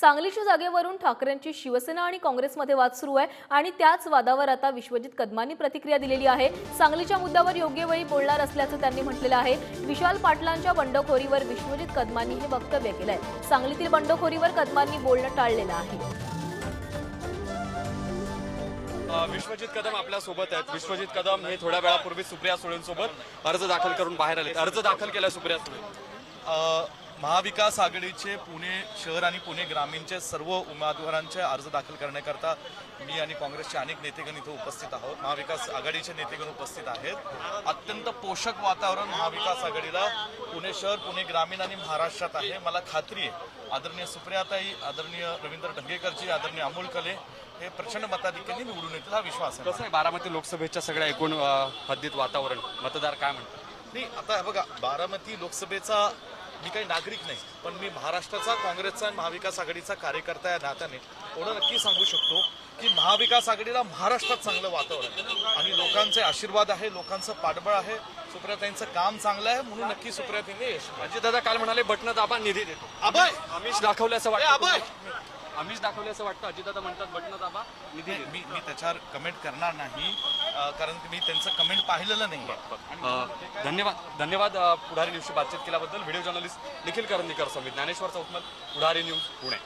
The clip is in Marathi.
सांगलीच्या जागेवरून ठाकरेंची शिवसेना आणि काँग्रेसमध्ये वाद सुरू आहे आणि त्याच वादावर आता विश्वजित कदमांनी प्रतिक्रिया दिलेली आहे. सांगलीच्या मुद्द्यावर योग्य वेळी बोलणार असल्याचं त्यांनी म्हटलेलं आहे. विशाल पाटलांच्या बंडखोरीवर विश्वजित कदमांनी हे वक्तव्य केलंय. सांगलीतील बंडखोरीवर कदमांनी बोलणं टाळलेलं आहे. विश्वजित कदम आपल्यासोबत आहेत. विश्वजित कदम हे थोड्या वेळापूर्वी सुप्रिया सुळेंसोबत अर्ज दाखल करून बाहेर आले अर्ज दाखल केला सुप्रिया सुळे. महाविकास आघाडीचे पुणे शहर आणि पुणे ग्रामीणचे सर्व उमेदवारांचे अर्ज दाखल करण्याकरता मी आणि काँग्रेसचे अनेक नेतेगण इथे उपस्थित आहोत. महाविकास आघाडीचे नेतेगण उपस्थित आहेत. अत्यंत पोषक वातावरण महाविकास आघाडीला पुणे शहर पुणे ग्रामीण आणि महाराष्ट्रात आहे. मला खात्री आहे आदरणीय सुप्रियाताई आदरणीय रवींद्र ढंगेकरजी आदरणीय अमोल कले हे प्रचंड मताधिक्यांनी निवडून येतील हा विश्वास आहे कसं आहे बारामती लोकसभेच्या सगळ्या एकूण हद्दीत वातावरण? मतदार काय म्हणतात? नाही आता बघा बारामती लोकसभेचा मी काही नागरिक नाही पण मी महाराष्ट्राचा काँग्रेसचा आणि महाविकास आघाडीचा कार्यकर्ता या नात्याने एवढं नक्की सांगू शकतो की महाविकास आघाडीला महाराष्ट्रात चांगलं वातावरण आहे आणि लोकांचे आशीर्वाद आहे लोकांचं पाठबळ आहे सुप्रियाताईंचं काम चांगलं आहे म्हणून नक्की सुप्रियाताईंनी यश दादा काल म्हणाले बटन दाबा निधी देतो अभय! आमिष दाखवलं असं ए, वाटतं अभय! आमिष दाखवलं असं वाटतं. अजित दादा म्हणतात बटन दाबा निधी मी मी त्याच्यावर कमेंट करणार नाही कारण की मी त्यांचं कमेंट पाहिलेलं नाही धन्यवाद धन्यवाद पुढारी न्यूजशी बातचीत केल्याबद्दल. Video journalist Nikhil Karandikar Samit Dnyaneshwar Chaukmal Pudhari news Pune.